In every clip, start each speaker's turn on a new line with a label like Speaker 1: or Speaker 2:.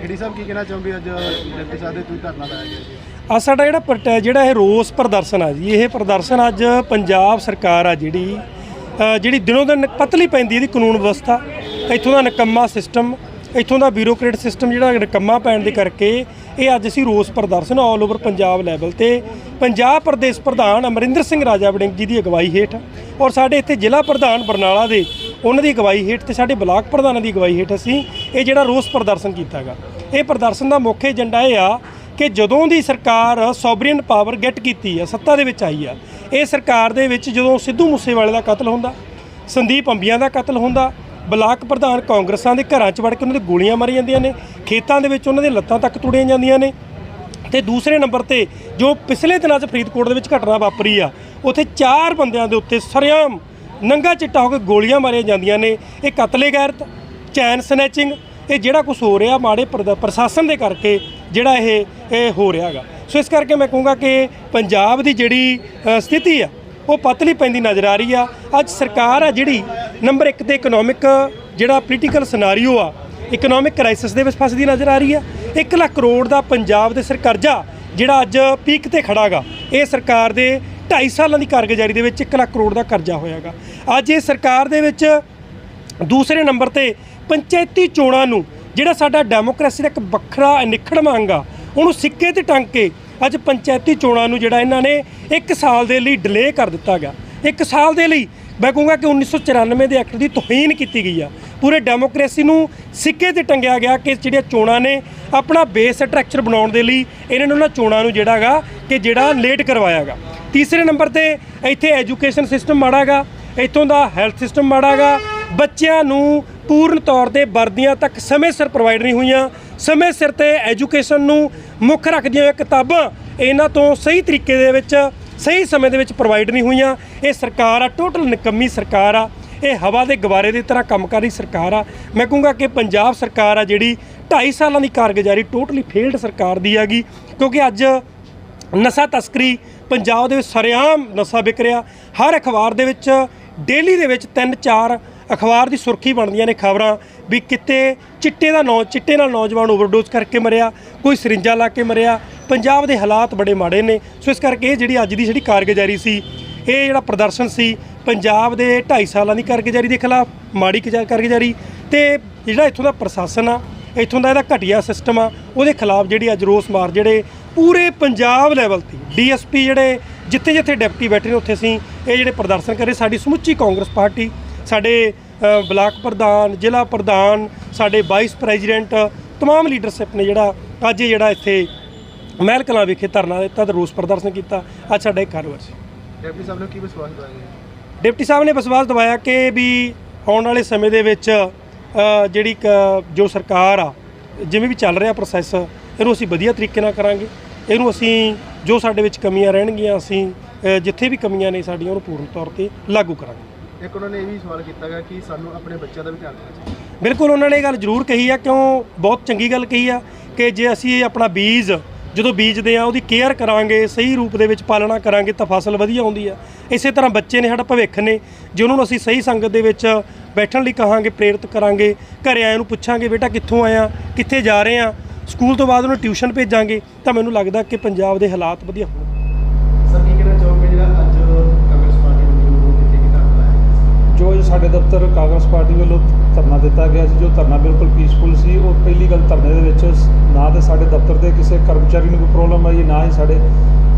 Speaker 1: ਖੇੜੀ ਸਾਹਿਬ, ਕੀ ਕਹਿਣਾ ਚਾਹੋਗੇ ਅੱਜ ਡਿਪਟੀ ਸਾਹਿਬ ਦੇ ਤੁਸੀਂ ਧਰਨਾ ਲਾਇਆ ਗਿਆ ਜੀ।
Speaker 2: ਆ ਸਾਡਾ ਜਿਹੜਾ ਪ੍ਰੋਟੈ ਜਿਹੜਾ ਇਹ ਰੋਸ ਪ੍ਰਦਰਸ਼ਨ ਆ ਜੀ, ਇਹ ਪ੍ਰਦਰਸ਼ਨ ਅੱਜ ਪੰਜਾਬ ਸਰਕਾਰ ਆ ਜਿਹੜੀ ਜਿਹੜੀ ਦਿਨੋਂ ਦਿਨ ਪਤਲੀ ਪੈਂਦੀ ਇਹਦੀ ਕਾਨੂੰਨ ਵਿਵਸਥਾ। ਇੱਥੋਂ ਦਾ ਨਕੰਮਾ ਸਿਸਟਮ ਇੱਥੋਂ ਦਾ ਬਿਊਰੋਕਰੇਟ ਸਿਸਟਮ ਜਿਹੜਾ ਨਕੰਮਾ ਪੈਣ ਦੇ ਕਰਕੇ ਇਹ ਅੱਜ ਅਸੀਂ ਰੋਸ ਪ੍ਰਦਰਸ਼ਨ ਆਲ ਓਵਰ ਪੰਜਾਬ ਲੈਵਲ ਤੇ ਪੰਜਾਬ ਪ੍ਰਦੇਸ਼ ਪ੍ਰਧਾਨ ਅਮਰਿੰਦਰ ਸਿੰਘ ਰਾਜਾ ਵੜਿੰਗ ਜੀ ਦੀ ਅਗਵਾਈ ਹੇਠ ਔਰ ਸਾਡੇ ਇੱਥੇ ਜ਼ਿਲ੍ਹਾ ਪ੍ਰਧਾਨ ਬਰਨਾਲਾ ਦੇ ਉਹਨਾਂ ਦੀ ਅਗਵਾਈ ਹੇਠ ਤੇ ਸਾਡੇ ਬਲਾਕ ਪ੍ਰਧਾਨਾਂ ਦੀ ਅਗਵਾਈ ਹੇਠ ਅਸੀਂ ਇਹ ਜਿਹੜਾ ਰੋਸ ਪ੍ਰਦਰਸ਼ਨ ਕੀਤਾਗਾ ਇਹ ਪ੍ਰਦਰਸ਼ਨ ਦਾ ਮੁੱਖ ਏਜੰਡਾ ਇਹ ਆ ਕਿ ਜਦੋਂ ਦੀ ਸਰਕਾਰ ਸੋਵਰੀਅਨ ਪਾਵਰ ਗੈਟ ਕੀਤੀ ਆ, ਸੱਤਾ ਦੇ ਵਿੱਚ ਆਈ ਆ, ਇਹ ਸਰਕਾਰ ਦੇ ਵਿੱਚ ਜਦੋਂ ਸਿੱਧੂ ਮੂਸੇਵਾਲੇ ਦਾ ਕਤਲ ਹੁੰਦਾ, ਸੰਦੀਪ ਅੰਬੀਆਂ ਦਾ ਕਤਲ ਹੁੰਦਾ ਬਲਾਕ ਪ੍ਰਧਾਨ ਕਾਂਗਰਸਾਂ ਦੇ ਘਰਾਂ 'ਚ ਵੜ ਕੇ ਉਹਨਾਂ ਦੇ ਗੋਲੀਆਂ ਮਾਰੀ ਜਾਂਦੀਆਂ ਨੇ, ਖੇਤਾਂ ਦੇ ਵਿੱਚ ਉਹਨਾਂ ਦੀਆਂ ਲੱਤਾਂ ਤੱਕ ਤੁੜੀਆਂ ਜਾਂਦੀਆਂ ਨੇ। ਤੇ ਦੂਸਰੇ ਨੰਬਰ ਤੇ ਜੋ ਪਿਛਲੇ ਦਿਨਾਂ 'ਚ ਫਰੀਦਕੋਟ ਦੇ ਵਿੱਚ ਘਟਨਾ ਵਾਪਰੀ ਆ, ਉੱਥੇ ਚਾਰ ਬੰਦਿਆਂ ਦੇ ਉੱਤੇ ਸਰਿਆਮ ਨੰਗਾ ਚਿੱਟਾ ਹੋ ਕੇ ਗੋਲੀਆਂ ਮਾਰੀਆਂ ਜਾਂਦੀਆਂ ਨੇ। ਇਹ ਕਤਲੇ ਗੈਰਤ, ਚੈਨ ਸਨੈਚਿੰਗ, ਇਹ ਜਿਹੜਾ ਕੁਝ ਹੋ ਰਿਹਾ ਮਾੜੇ ਪ੍ਰਦ- ਪ੍ਰਸ਼ਾਸਨ ਦੇ ਕਰਕੇ ਜਿਹੜਾ ਇਹ ਇਹ ਹੋ ਰਿਹਾ ਹੈਗਾ। ਸੋ ਇਸ ਕਰਕੇ ਮੈਂ ਕਹੂੰਗਾ ਕਿ ਪੰਜਾਬ ਦੀ ਜਿਹੜੀ ਸਥਿਤੀ ਆ, ਉਹ ਪਤਲੀ ਪੈਂਦੀ ਨਜ਼ਰ ਆ ਰਹੀ ਆ। ਅੱਜ ਸਰਕਾਰ ਆ ਜਿਹੜੀ ਨੰਬਰ 1 ਤੇ ਇਕਨੋਮਿਕ ਜਿਹੜਾ ਪੋਲੀਟੀਕਲ ਸਿਨਾਰੀਓ ਆ ਇਕਨੋਮਿਕ ਕ੍ਰਾਈਸਿਸ ਦੇ ਵਿੱਚ ਫਸਦੀ ਨਜ਼ਰ ਆ ਰਹੀ ਆ। 1 ਲੱਖ ਕਰੋੜ ਦਾ ਪੰਜਾਬ ਦੇ ਸਿਰ ਕਰਜ਼ਾ ਜਿਹੜਾ ਅੱਜ ਪੀਕ ਤੇ ਖੜਾਗਾ। ਇਹ ਸਰਕਾਰ ਦੇ 2.5 ਸਾਲਾਂ ਦੀ ਕਾਰਗੁਜ਼ਾਰੀ ਦੇ ਵਿੱਚ 1 ਲੱਖ ਕਰੋੜ ਦਾ ਕਰਜ਼ਾ ਹੋਇਆਗਾ। ਅੱਜ ਇਹ ਸਰਕਾਰ ਦੇ ਵਿੱਚ ਦੂਸਰੇ ਨੰਬਰ ਤੇ ਪੰਚਾਇਤੀ ਚੋਣਾਂ ਨੂੰ ਜਿਹੜਾ ਸਾਡਾ ਡੈਮੋਕ੍ਰੇਸੀ ਦਾ ਇੱਕ ਵੱਖਰਾ ਨਿਖੜਵਾਂ ਅੰਗ ਆ, ਉਹਨੂੰ ਸਿੱਕੇ ਤੇ ਟੰਗ ਕੇ ਅੱਜ ਪੰਚਾਇਤੀ ਚੋਣਾਂ ਨੂੰ ਜਿਹੜਾ ਇਹਨਾਂ ਨੇ 1 ਸਾਲ ਦੇ ਲਈ ਡਿਲੇ ਕਰ ਦਿੱਤਾ ਗਿਆ। 1 ਸਾਲ ਦੇ ਲਈ ਮੈਂ ਕਹੂੰਗਾ ਕਿ 1994 ਦੇ ਐਕਟ ਦੀ ਤੋਹੀਨ ਕੀਤੀ ਗਈ ਆ। ਪੂਰੇ ਡੈਮੋਕ੍ਰੇਸੀ ਨੂੰ ਸਿੱਕੇ ਤੇ ਟੰਗਿਆ ਗਿਆ ਕਿ ਜਿਹੜੀਆਂ ਚੋਣਾਂ ਨੇ ਆਪਣਾ ਬੇਸ ਸਟਰਕਚਰ ਬਣਾਉਣ ਦੇ ਲਈ ਇਹਨਾਂ ਨੂੰ ਉਹਨਾਂ ਚੋਣਾਂ ਨੂੰ ਜਿਹੜਾਗਾ ਕਿ ਜਿਹੜਾ ਲੇਟ ਕਰਵਾਇਆਗਾ ਤੀਸਰੇ ਨੰਬਰ ਤੇ ਇੱਥੇ ਐਜੂਕੇਸ਼ਨ ਸਿਸਟਮ ਮਾੜਾਗਾ ਇੱਥੋਂ ਦਾ ਹੈਲਥ ਸਿਸਟਮ ਮਾੜਾਗਾ ਬੱਚਿਆਂ ਨੂੰ ਪੂਰਨ ਤੌਰ ਤੇ ਵਰਦੀਆਂ ਤੱਕ ਸਮੇਂ ਸਿਰ ਪ੍ਰੋਵਾਈਡ ਨਹੀਂ ਹੋਈਆਂ। ਸਮੇਂ ਸਿਰ ਤੇ ਐਜੂਕੇਸ਼ਨ ਨੂੰ ਮੁੱਖ ਰੱਖਦੀਆਂ ਹੋਈਆਂ ਕਿਤਾਬਾਂ ਇਹਨਾਂ ਤੋਂ ਸਹੀ ਤਰੀਕੇ ਦੇ ਵਿੱਚ ਸਹੀ ਸਮੇਂ ਦੇ ਵਿੱਚ ਪ੍ਰੋਵਾਈਡ ਨਹੀਂ ਹੋਈਆਂ। ਇਹ ਸਰਕਾਰ ਆ ਟੋਟਲ ਨਿਕੰਮੀ ਸਰਕਾਰ ਆ। ਇਹ ਹਵਾ ਦੇ ਗਵਾਰੇ ਦੀ ਤਰ੍ਹਾਂ ਕੰਮ ਕਰ ਰਹੀ ਸਰਕਾਰ ਆ। ਮੈਂ ਕਹੂੰਗਾ ਕਿ ਪੰਜਾਬ ਸਰਕਾਰ ਆ ਜਿਹੜੀ 2.5 ਸਾਲਾਂ ਦੀ ਕਾਰਗੁਜ਼ਾਰੀ ਟੋਟਲੀ ਫੇਲਡ ਸਰਕਾਰ ਦੀ ਹੈਗੀ। ਕਿਉਂਕਿ ਅੱਜ ਨਸ਼ਾ ਤਸਕਰੀ ਪੰਜਾਬ ਦੇ ਵਿੱਚ ਸਰੇਆਮ ਨਸ਼ਾ ਵਿਕ ਰਿਹਾ। ਹਰ ਅਖਬਾਰ ਦੇ ਵਿੱਚ ਡੇਲੀ ਦੇ ਵਿੱਚ ਤਿੰਨ ਚਾਰ ਅਖਬਾਰ ਦੀ ਸੁਰਖੀ ਬਣਦੀਆਂ ਨੇ ਖਬਰਾਂ ਵੀ ਕਿਤੇ ਚਿੱਟੇ ਦਾ ਨੌ, ਚਿੱਟੇ ਨਾਲ ਨੌਜਵਾਨ ਓਵਰਡੋਜ਼ ਕਰਕੇ ਮਰਿਆ, ਕੋਈ ਸਰਿੰਜਾ ਲਾ ਕੇ ਮਰਿਆ ਪੰਜਾਬ ਦੇ ਹਾਲਾਤ ਬੜੇ ਮਾੜੇ ਨੇ। ਸੋ ਇਸ ਕਰਕੇ ਇਹ ਜਿਹੜੀ ਅੱਜ ਦੀ ਜਿਹੜੀ ਕਾਰਗੁਜ਼ਾਰੀ ਸੀ, ਇਹ ਜਿਹੜਾ ਪ੍ਰਦਰਸ਼ਨ ਸੀ, ਪੰਜਾਬ ਦੇ 2.5 ਸਾਲਾਂ ਦੀ ਕਾਰਗੁਜ਼ਾਰੀ ਦੇ ਖਿਲਾਫ ਮਾੜੀ ਕਾਰਗੁਜ਼ਾਰੀ ਤੇ ਜਿਹੜਾ ਇੱਥੋਂ ਦਾ ਪ੍ਰਸ਼ਾਸਨ ਆ, ਇੱਥੋਂ ਦਾ ਇਹਦਾ ਘਟੀਆ ਸਿਸਟਮ ਆ, ਉਹਦੇ ਖਿਲਾਫ ਜਿਹੜੀ ਅੱਜ ਰੋਸ ਮਾਰ ਜਿਹੜੇ ਪੂਰੇ ਪੰਜਾਬ ਲੈਵਲ ਤੇ ਡੀਐਸਪੀ ਜਿਹੜੇ ਜਿੱਥੇ ਜਿੱਥੇ ਡਿਪਟੀ ਬੈਠੇ ਨੇ ਉੱਥੇ ਅਸੀਂ ਇਹ ਜਿਹੜੇ ਪ੍ਰਦਰਸ਼ਨ ਕਰੇ ਸਾਡੀ ਸਮੁੱਚੀ ਕਾਂਗਰਸ ਪਾਰਟੀ, ਸਾਡੇ ਬਲਾਕ ਪ੍ਰਧਾਨ, ਜ਼ਿਲ੍ਹਾ ਪ੍ਰਧਾਨ, ਸਾਡੇ ਵਾਈਸ ਪ੍ਰੈਜ਼ੀਡੈਂਟ ਤਮਾਮ ਲੀਡਰਸ਼ਿਪ ਨੇ ਜਿਹੜਾ ਅੱਜ ਇਹ ਜਿਹੜਾ ਇੱਥੇ ਮਹਿਲ ਕਲਾਂ ਵਿਖੇ ਧਰਨਾ ਦਿੱਤਾ ਤੇ ਰੋਸ ਪ੍ਰਦਰਸ਼ਨ ਕੀਤਾ। ਅੱਜ ਸਾਡਾ ਇੱਕ ਕਾਰੋਬਾਰ ਸੀ।
Speaker 1: ਡਿਪਟੀ ਸਾਹਿਬ ਨੇ ਕੀ ਵਿਸ਼ਵਾਸ ਦਵਾਇਆ?
Speaker 2: ਡਿਪਟੀ ਸਾਹਿਬ ਨੇ ਵਿਸ਼ਵਾਸ ਦਿਵਾਇਆ ਕਿ ਵੀ ਆਉਣ ਵਾਲੇ ਸਮੇਂ ਦੇ ਵਿੱਚ ਜਿਹੜੀ ਜੋ ਸਰਕਾਰ ਆ ਜਿਵੇਂ ਵੀ ਚੱਲ ਰਿਹਾ ਪ੍ਰੋਸੈਸ ਇਹਨੂੰ ਅਸੀਂ ਵਧੀਆ ਤਰੀਕੇ ਨਾਲ ਕਰਾਂਗੇ। ਇਹਨੂੰ ਅਸੀਂ ਜੋ ਸਾਡੇ ਵਿੱਚ ਕਮੀਆਂ ਰਹਿਣਗੀਆਂ ਅਸੀਂ ਜਿੱਥੇ ਵੀ ਕਮੀਆਂ ਨੇ ਸਾਡੀਆਂ ਉਹਨੂੰ ਪੂਰਨ ਤੌਰ ਤੇ ਲਾਗੂ ਕਰਾਂਗੇ।
Speaker 1: ਇੱਕ ਉਹਨਾਂ ਨੇ ਇਹ ਵੀ ਸਵਾਲ ਕੀਤਾ ਗਿਆ ਕਿ ਸਾਨੂੰ ਆਪਣੇ ਬੱਚਿਆਂ ਦਾ ਵੀ ਧਿਆਨ ਰੱਖਣਾ ਚਾਹੀਦਾ।
Speaker 2: ਬਿਲਕੁਲ ਉਹਨਾਂ ਨੇ ਇਹ ਗੱਲ ਜ਼ਰੂਰ ਕਹੀ ਆ ਕਿਉਂ ਬਹੁਤ ਚੰਗੀ ਗੱਲ ਕਹੀ ਆ ਕਿ ਜੇ ਅਸੀਂ ਆਪਣਾ ਬੀਜ ਜਦੋਂ ਬੀਜਦੇ ਆ, ਉਹਦੀ ਕੇਅਰ ਕਰਾਂਗੇ, ਸਹੀ ਰੂਪ ਦੇ ਵਿੱਚ ਪਾਲਣਾ ਕਰਾਂਗੇ ਤਾਂ ਫਸਲ ਵਧੀਆ ਆਉਂਦੀ ਆ। ਇਸੇ ਤਰ੍ਹਾਂ ਬੱਚੇ ਨੇ, ਸਾਡਾ ਭਵਿੱਖ ਨੇ ਜੇ ਉਹਨਾਂ ਨੂੰ ਅਸੀਂ ਸਹੀ ਸੰਗਤ ਦੇ ਵਿੱਚ ਬੈਠਣ ਲਈ ਕਹਾਂਗੇ, ਪ੍ਰੇਰਿਤ ਕਰਾਂਗੇ, ਘਰੇ ਆਇਆਂ ਨੂੰ ਪੁੱਛਾਂਗੇ, ਬੇਟਾ ਕਿੱਥੋਂ ਆਇਆ, ਕਿੱਥੇ ਜਾ ਰਹੇ ਆ, ਸਕੂਲ ਤੋਂ ਬਾਅਦ ਉਹਨੂੰ ਟਿਊਸ਼ਨ ਭੇਜਾਂਗੇ, ਤਾਂ ਮੈਨੂੰ ਲੱਗਦਾ ਕਿ ਪੰਜਾਬ ਦੇ ਹਾਲਾਤ ਵਧੀਆ ਹੋਣਗੇ
Speaker 1: ਸਰ ਕੀ ਕਹਿਣਾ ਚਾਹੋਗੇ ਜਿਹੜਾ ਅੱਜ ਕਾਂਗਰਸ ਪਾਰਟੀ ਵੱਲੋਂ ਇੱਥੇ ਕੀ ਧਰਨਾ ਲਾਇਆ ਗਿਆ
Speaker 3: ਜੋ ਅੱਜ ਸਾਡੇ ਦਫ਼ਤਰ ਕਾਂਗਰਸ ਪਾਰਟੀ ਵੱਲੋਂ ਧਰਨਾ ਦਿੱਤਾ ਗਿਆ ਸੀ, ਜੋ ਧਰਨਾ ਬਿਲਕੁਲ ਪੀਸਫੁਲ ਸੀ। ਉਹ ਪਹਿਲੀ ਗੱਲ ਧਰਨੇ ਦੇ ਵਿੱਚ ਨਾ ਤਾਂ ਸਾਡੇ ਦਫ਼ਤਰ ਦੇ ਕਿਸੇ ਕਰਮਚਾਰੀ ਨੂੰ ਕੋਈ ਪ੍ਰੋਬਲਮ ਆਈ, ਨਾ ਹੀ ਸਾਡੇ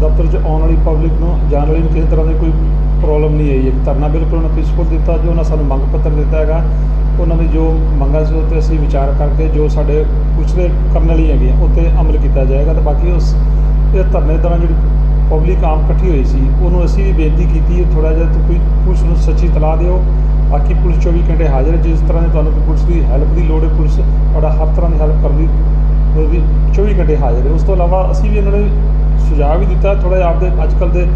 Speaker 3: ਦਫ਼ਤਰ 'ਚ ਆਉਣ ਵਾਲੀ ਪਬਲਿਕ ਨੂੰ, ਜਾਣ ਵਾਲੀ ਨੂੰ ਕਿਸੇ ਤਰ੍ਹਾਂ ਦੀ ਕੋਈ ਪ੍ਰੋਬਲਮ ਨਹੀਂ ਆਈ। ਹੈ ਧਰਨਾ ਬਿਲਕੁਲ ਉਹਨਾਂ ਪੀਸਫੁਲ ਦਿੱਤਾ, ਜੋ ਉਹਨਾਂ ਸਾਨੂੰ ਮੰਗ ਪੱਤਰ ਦਿੱਤਾ ਹੈਗਾ। ਉਹਨਾਂ ਦੀ ਜੋ ਮੰਗਾਂ ਸੀ ਉੱਤੇ ਅਸੀਂ ਵਿਚਾਰ ਕਰਕੇ ਜੋ ਸਾਡੇ ਪੁੱਛਦੇ ਕਰਨ ਵਾਲੀ ਹੈਗੀ ਉੱਤੇ ਅਮਲ ਕੀਤਾ ਜਾਏਗਾ। ਤੇ ਬਾਕੀ ਉਸ ਇਹ ਧਰਨੇ ਦੌਰਾਨ ਜਿਹੜੀ ਪਬਲਿਕ ਆਮ ਇਕੱਠੀ ਹੋਈ ਸੀ, ਉਹਨੂੰ ਅਸੀਂ ਵੀ ਬੇਨਤੀ ਕੀਤੀ ਹੈ ਥੋੜਾ ਜਿਹਾ ਕੋਈ ਪੁਲਿਸ ਨੂੰ ਸੱਚੀ ਤਲਾਹ ਦਿਓ। ਬਾਕੀ ਪੁਲਿਸ 24 ਘੰਟੇ ਹਾਜ਼ਰ ਹੈ। ਜਿਸ ਤਰ੍ਹਾਂ ਦੀ ਤੁਹਾਨੂੰ ਕੋਈ ਪੁਲਿਸ ਦੀ ਹੈਲਪ ਦੀ ਲੋੜ ਹੈ, ਪੁਲਿਸ ਤੁਹਾਡਾ ਹਰ ਤਰ੍ਹਾਂ ਦੀ ਹੈਲਪ ਕਰਨ ਦੀ ਉਹਦੀ 24 ਘੰਟੇ ਹਾਜ਼ਰ ਹੈ। ਉਸ ਤੋਂ ਇਲਾਵਾ ਅਸੀਂ ਵੀ ਇਹਨਾਂ ਨੂੰ ਸੁਝਾਅ ਵੀ ਦਿੱਤਾ ਥੋੜਾ ਜਿਹਾ ਆਪਦੇ ਅੱਜ ਕੱਲ੍ਹ ਦੇ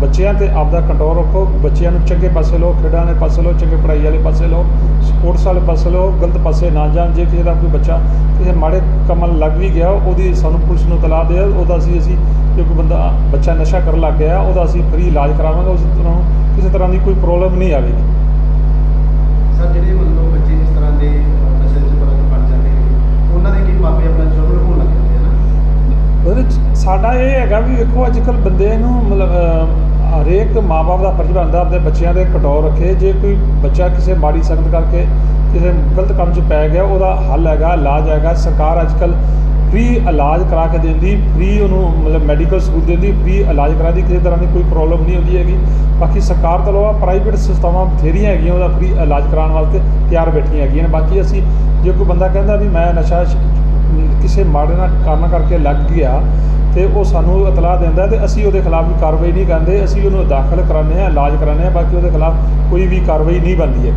Speaker 3: ਬੱਚਿਆਂ ਤੇ ਆਪਦਾ ਕੰਟਰੋਲ ਰੱਖੋ। ਬੱਚਿਆਂ ਨੂੰ ਚੰਗੇ ਪਾਸੇ ਲਓ, ਖੇਡਾਂ ਦੇ ਪਾਸੇ ਲਓ, ਚੰਗੇ ਪੜ੍ਹਾਈ ਵਾਲੇ ਪਾਸੇ ਲਓ ਸਪੋਰਟਸ ਵਾਲੇ ਪਾਸੇ ਲਓ, ਗਲਤ ਪਾਸੇ ਨਾ ਜਾਣ। ਜੇ ਕਿਸੇ ਦਾ ਕੋਈ ਬੱਚਾ ਕਿਸੇ ਮਾੜੇ ਕੰਮਾਂ ਲੱਗ ਵੀ ਗਿਆ, ਉਹਦੀ ਸਾਨੂੰ ਪੁਲਿਸ ਨੂੰ ਤਲਾਹ ਦੇ ਉਹਦਾ ਅਸੀਂ ਅਸੀਂ ਜੇ ਕੋਈ ਬੰਦਾ ਬੱਚਾ ਨਸ਼ਾ ਕਰਨ ਲੱਗ ਗਿਆ, ਉਹਦਾ ਅਸੀਂ ਫ੍ਰੀ ਇਲਾਜ ਕਰਾਵਾਂਗੇ। ਉਸ ਤਰ੍ਹਾਂ ਕਿਸੇ ਤਰ੍ਹਾਂ ਦੀ ਕੋਈ ਪ੍ਰੋਬਲਮ ਨਹੀਂ ਆਵੇਗੀ। ਸਾਡਾ ਇਹ ਹੈਗਾ ਵੀ ਵੇਖੋ ਅੱਜ ਕੱਲ ਬੰਦੇ ਨੂੰ ਮਤਲਬ ਹਰੇਕ ਮਾਪੇ ਦਾ ਫਰਜ਼ ਬਣਦਾ ਆਪਣੇ ਬੱਚਿਆਂ ਦੇ ਕਟੋਰ ਰੱਖੇ। ਜੇ ਕੋਈ ਬੱਚਾ ਕਿਸੇ ਮਾੜੀ ਸੰਗਤ ਕਰਕੇ ਕਿਸੇ ਗਲਤ ਕੰਮ 'ਚ ਪੈ ਗਿਆ, ਉਹਦਾ ਹੱਲ ਹੈਗਾ, ਇਲਾਜ ਹੈਗਾ। ਸਰਕਾਰ ਅੱਜ ਕੱਲ ਫ੍ਰੀ ਇਲਾਜ ਕਰਾ ਕੇ ਦਿੰਦੀ ਫ੍ਰੀ ਉਹਨੂੰ ਮਤਲਬ ਮੈਡੀਕਲ ਸਹੂਲਤ ਦਿੰਦੀ ਫ੍ਰੀ ਇਲਾਜ ਕਰਾ ਦੀ ਕਿਸੇ ਤਰ੍ਹਾਂ ਦੀ ਕੋਈ ਪ੍ਰੋਬਲਮ ਨਹੀਂ ਹੁੰਦੀ ਹੈਗੀ। ਬਾਕੀ ਸਰਕਾਰ ਤੋਂ ਇਲਾਵਾ ਪ੍ਰਾਈਵੇਟ ਸੰਸਥਾਵਾਂ ਬਥੇਰੀਆਂ ਹੈਗੀਆਂ, ਉਹਦਾ ਫ੍ਰੀ ਇਲਾਜ ਕਰਾਉਣ ਵਾਸਤੇ ਤਿਆਰ ਬੈਠੀਆਂ ਹੈਗੀਆਂ ਨੇ। ਬਾਕੀ ਅਸੀਂ ਜੇ ਕੋਈ ਬੰਦਾ ਕਹਿੰਦਾ ਵੀ ਮੈਂ ਨਸ਼ਾ ਕਿਸੇ ਮਾੜੇ ਨਾਲ ਕਾਰਨ ਕਰਕੇ ਲੱਗ ਗਿਆ ਤੇ ਉਹ ਸਾਨੂੰ ਇਤਲਾਹ ਦਿੰਦਾ ਤੇ ਅਸੀਂ ਉਹਦੇ ਖਿਲਾਫ ਵੀ ਕਾਰਵਾਈ ਨਹੀਂ ਕਰਦੇ, ਅਸੀਂ ਉਹਨੂੰ ਦਾਖਲ ਕਰਾਉਂਦੇ ਹਾਂ, ਇਲਾਜ ਕਰਾਉਂਦੇ ਹਾਂ, ਬਾਕੀ ਉਹਦੇ ਖਿਲਾਫ ਕੋਈ ਵੀ ਕਾਰਵਾਈ ਨਹੀਂ ਬਣਦੀ ਹੈ